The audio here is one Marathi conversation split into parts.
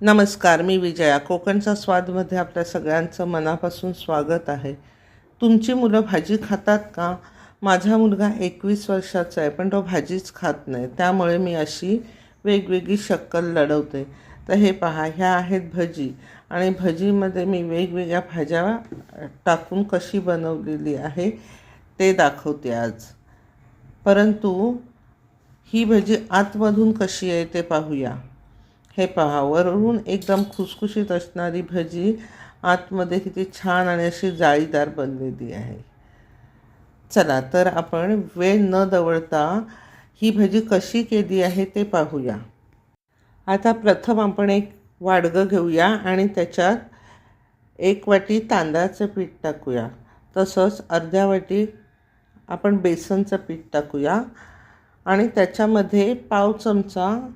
नमस्कार मी विजया. कोकणचा स्वादमध्ये आपल्या सगळ्यांचं मनापासून स्वागत आहे. तुमची मुलं भाजी खातात का? माझा मुलगा एकवीस वर्षाचा आहे पण तो भाजीच खात नाही. त्यामुळे मी अशी वेगवेगळी शक्कल लढवते. तर हे पहा ह्या आहेत भजी. आणि भजीमध्ये मी वेगवेगळ्या भाज्या टाकून कशी बनवलेली आहे ते दाखवते आज. परंतु ही भजी आतमधून कशी आहे ते पाहूया. हे पहा वरून एकदम खुसखुशीत असणारी भजी आतमध्ये किती छान आणि अशी जाळीदार बनलेली आहे. चला तर आपण वेळ न दवळता ही भजी कशी केली आहे ते पाहूया. आता प्रथम आपण एक वाडगं घेऊया आणि त्याच्यात एक वाटी तांदळाचं पीठ टाकूया. तसंच अर्ध्या वाटी आपण बेसनचं पीठ टाकूया. आणि त्याच्यामध्ये पाव चमचा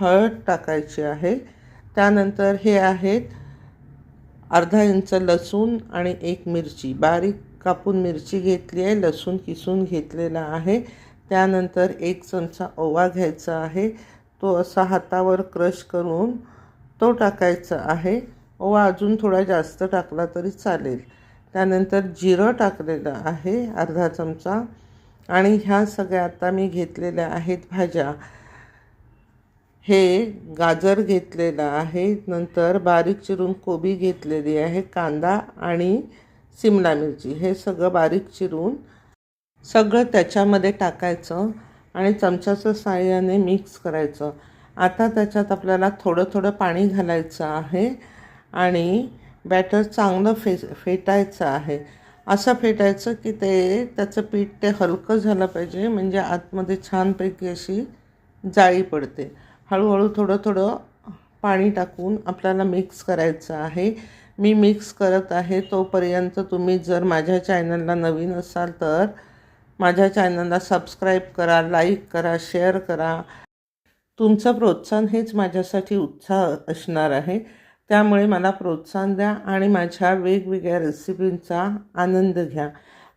हळद टाकायची आहे. त्यानंतर हे आहेत अर्धा इंच लसूण आणि एक मिरची. बारीक कापून मिरची घेतली आहे. लसूण किसून घेतलेला आहे. त्यानंतर एक चमचा ओवा घ्यायचा आहे. तो असा हातावर क्रश करून तो टाकायचा आहे. ओवा अजून थोडा जास्त टाकला तरी चालेल. त्यानंतर जिरं टाकलेलं आहे. अर्धा चमचा. आणि ह्या सगळ्या आता मी घेतलेल्या आहेत भाज्या. हे गाजर घेतलेलं आहे. नंतर बारीक चिरून कोबी घेतलेली आहे कांदा आणि सिमला मिरची. हे सगळं बारीक चिरून सगळं त्याच्यामध्ये टाकायचं आणि चमच्याचं साह्याने मिक्स करायचं. आता त्याच्यात आपल्याला थोडं थोडं पाणी घालायचं आहे आणि बॅटर चांगलं फे फेटायचं आहे. असं फेटायचं की ते त्याचं पीठ ते हलकं झालं पाहिजे म्हणजे आतमध्ये छानपैकी अशी जाळी पडते. हळूहळू थोडं थोडं पाणी टाकून आपल्याला मिक्स करायचं आहे. मी मिक्स करत आहे तोपर्यंत तुम्ही जर माझ्या चॅनलला नवीन असाल तर माझ्या चॅनलला सबस्क्राईब करा लाईक करा शेअर करा. तुमचं प्रोत्साहन हेच माझ्यासाठी उत्साह असणार आहे. त्यामुळे मला प्रोत्साहन द्या आणि माझ्या वेगवेगळ्या रेसिपींचा आनंद घ्या.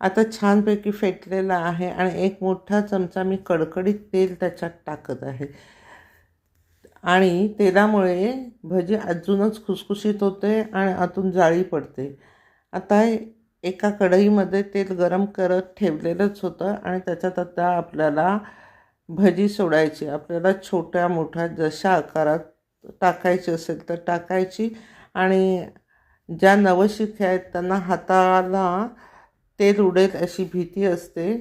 आता छानपैकी फेटलेला आहे आणि एक मोठा चमचा मी कडकडीत तेल त्याच्यात टाकत आहे. आणि तेलामुळे भजी अजूनच खुसखुशीत होते आणि आतून जाळी पडते. आता एका कढईमध्ये तेल गरम करत ठेवलेलंच होतं आणि त्याच्यात आता आपल्याला भजी सोडायची आपल्याला छोट्या मोठ्या जशा आकारात टाकायची असेल तर टाकायची. आणि ज्या नवशिक्या आहेत त्यांना हाताला तेल उडेल अशी भीती असते.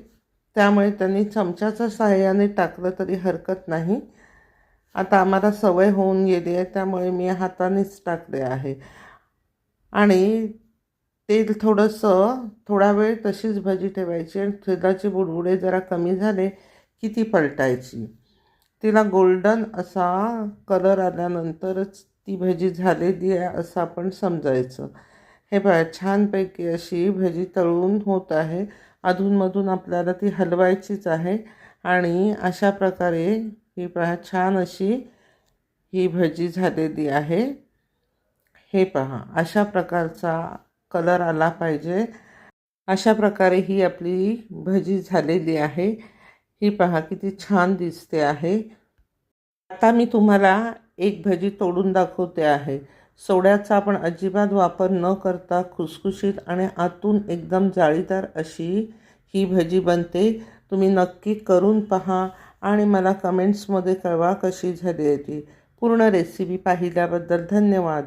त्यामुळे त्यांनी चमच्याच्या सहाय्याने टाकलं तरी हरकत नाही. आता आम्हाला सवय होऊन गेली आहे त्यामुळे मी हातानेच टाकले आहे. आणि तेल थोडंसं थोडा वेळ तशीच भजी ठेवायची आणि तेलाचे बुडबुडे जरा कमी झाले की ती पलटायची. तिला गोल्डन असा कलर आल्यानंतरच ती भजी झालेली आहे असं आपण समजायचं. हे बघा छानपैकी अशी भजी तळून होत आहे. अधूनमधून आपल्याला ती हलवायचीच आहे आणि अशा प्रकारे ही पहा छान अशी ही भजी झालेली आहे. हे पहा अशा प्रकारचा कलर आला पाहिजे. अशा प्रकारे ही आपली भजी झालेली आहे. ही पहा किती छान दिसते आहे. आता मी तुम्हाला एक भजी तोडून दाखवते आहे. सोड्याचा आपण अजिबात वापर न करता खुसखुशीत आणि आतून एकदम जाळीदार अशी ही भजी बनते. तुम्ही नक्की करून पहा. आणि मला कमेंट्समध्ये कळवा कशी झाली आहे ती. पूर्ण रेसिपी पाहिल्याबद्दल धन्यवाद.